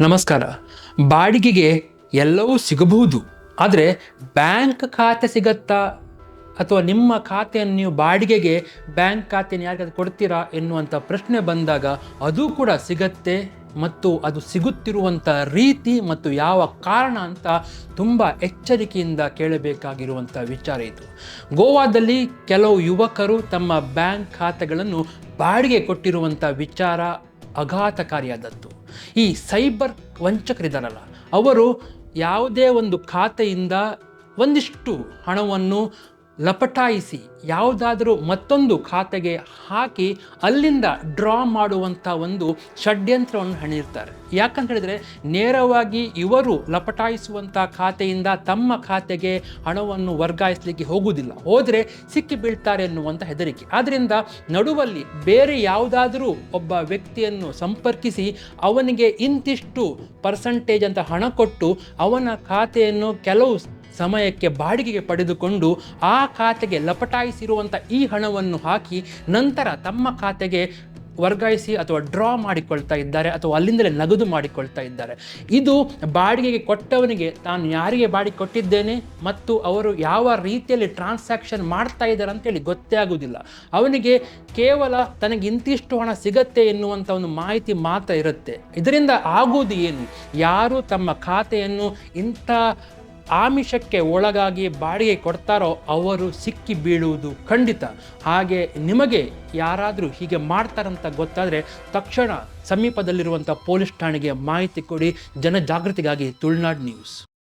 ನಮಸ್ಕಾರ. ಬಾಡಿಗೆಗೆ ಎಲ್ಲವೂ ಸಿಗಬಹುದು. ಆದರೆ ಬ್ಯಾಂಕ್ ಖಾತೆ ಸಿಗತ್ತಾ? ಅಥವಾ ನಿಮ್ಮ ಖಾತೆಯನ್ನು ನೀವು ಬಾಡಿಗೆಗೆ ಬ್ಯಾಂಕ್ ಖಾತೆಯನ್ನು ಯಾರಿಗಾದ್ರೂ ಕೊಡ್ತೀರಾ ಎನ್ನುವಂಥ ಪ್ರಶ್ನೆ ಬಂದಾಗ ಅದು ಕೂಡ ಸಿಗತ್ತೆ ಮತ್ತು ಅದು ಸಿಗುತ್ತಿರುವಂಥ ರೀತಿ ಮತ್ತು ಯಾವ ಕಾರಣ ಅಂತ ತುಂಬ ಎಚ್ಚರಿಕೆಯಿಂದ ಕೇಳಬೇಕಾಗಿರುವಂಥ ವಿಚಾರ ಇದು. ಗೋವಾದಲ್ಲಿ ಕೆಲವು ಯುವಕರು ತಮ್ಮ ಬ್ಯಾಂಕ್ ಖಾತೆಗಳನ್ನು ಬಾಡಿಗೆ ಕೊಟ್ಟಿರುವಂಥ ವಿಚಾರ ಅಘಾತಕಾರಿಯಾದದ್ದು. ಈ ಸೈಬರ್ ವಂಚಕರಿದ್ದಾರಲ್ಲ ಅವರು ಯಾವುದೇ ಒಂದು ಖಾತೆಯಿಂದ ಒಂದಿಷ್ಟು ಹಣವನ್ನು ಲಪಟಾಯಿಸಿ, ಯಾವುದಾದರೂ ಮತ್ತೊಂದು ಖಾತೆಗೆ ಹಾಕಿ ಅಲ್ಲಿಂದ ಡ್ರಾ ಮಾಡುವಂಥ ಒಂದು ಷಡ್ಯಂತ್ರವನ್ನು ಹಣಿರ್ತಾರೆ. ಯಾಕಂತ ಹೇಳಿದರೆ, ನೇರವಾಗಿ ಇವರು ಲಪಟಾಯಿಸುವಂಥ ಖಾತೆಯಿಂದ ತಮ್ಮ ಖಾತೆಗೆ ಹಣವನ್ನು ವರ್ಗಾಯಿಸಲಿಕ್ಕೆ ಹೋಗುವುದಿಲ್ಲ. ಹೋದರೆ ಸಿಕ್ಕಿ ಬೀಳ್ತಾರೆ ಎನ್ನುವಂಥ ಹೆದರಿಕೆ. ಆದ್ದರಿಂದ ನಡುವಲ್ಲಿ ಬೇರೆ ಯಾವುದಾದರೂ ಒಬ್ಬ ವ್ಯಕ್ತಿಯನ್ನು ಸಂಪರ್ಕಿಸಿ ಅವನಿಗೆ ಇಂತಿಷ್ಟು ಪರ್ಸಂಟೇಜ್ ಅಂತ ಹಣ ಕೊಟ್ಟು ಅವನ ಖಾತೆಯನ್ನು ಕೆಲವು ಸಮಯಕ್ಕೆ ಬಾಡಿಗೆಗೆ ಪಡೆದುಕೊಂಡು ಆ ಖಾತೆಗೆ ಲಪಟಾಯಿಸಿರುವಂಥ ಈ ಹಣವನ್ನು ಹಾಕಿ ನಂತರ ತಮ್ಮ ಖಾತೆಗೆ ವರ್ಗಾಯಿಸಿ ಅಥವಾ ಡ್ರಾ ಮಾಡಿಕೊಳ್ತಾ ಇದ್ದಾರೆ ಅಥವಾ ಅಲ್ಲಿಂದಲೇ ನಗದು ಮಾಡಿಕೊಳ್ತಾ ಇದ್ದಾರೆ. ಇದು ಬಾಡಿಗೆಗೆ ಕೊಟ್ಟವನಿಗೆ ತಾನು ಯಾರಿಗೆ ಬಾಡಿಗೆ ಕೊಟ್ಟಿದ್ದೇನೆ ಮತ್ತು ಅವರು ಯಾವ ರೀತಿಯಲ್ಲಿ ಟ್ರಾನ್ಸಾಕ್ಷನ್ ಮಾಡ್ತಾ ಇದ್ದಾರೆ ಅಂತೇಳಿ ಗೊತ್ತೇ ಆಗುವುದಿಲ್ಲ. ಅವನಿಗೆ ಕೇವಲ ತನಗೆ ಇಂತಿಷ್ಟು ಹಣ ಸಿಗತ್ತೆ ಎನ್ನುವಂಥ ಒಂದು ಮಾಹಿತಿ ಮಾತ್ರ ಇರುತ್ತೆ. ಇದರಿಂದ ಆಗುವುದು ಏನು? ಯಾರು ತಮ್ಮ ಖಾತೆಯನ್ನು ಇಂಥ ಆಮಿಷಕ್ಕೆ ಒಳಗಾಗಿ ಬಾಡಿಗೆ ಕೊಡ್ತಾರೋ ಅವರು ಸಿಕ್ಕಿ ಬೀಳುವುದು ಖಂಡಿತ. ಹಾಗೆ ನಿಮಗೆ ಯಾರಾದರೂ ಹೀಗೆ ಮಾಡ್ತಾರಂತ ಗೊತ್ತಾದರೆ ತಕ್ಷಣ ಸಮೀಪದಲ್ಲಿರುವಂಥ ಪೊಲೀಸ್ ಠಾಣೆಗೆ ಮಾಹಿತಿ ಕೊಡಿ. ಜನಜಾಗೃತಿಗಾಗಿ ತುಳುನಾಡು ನ್ಯೂಸ್.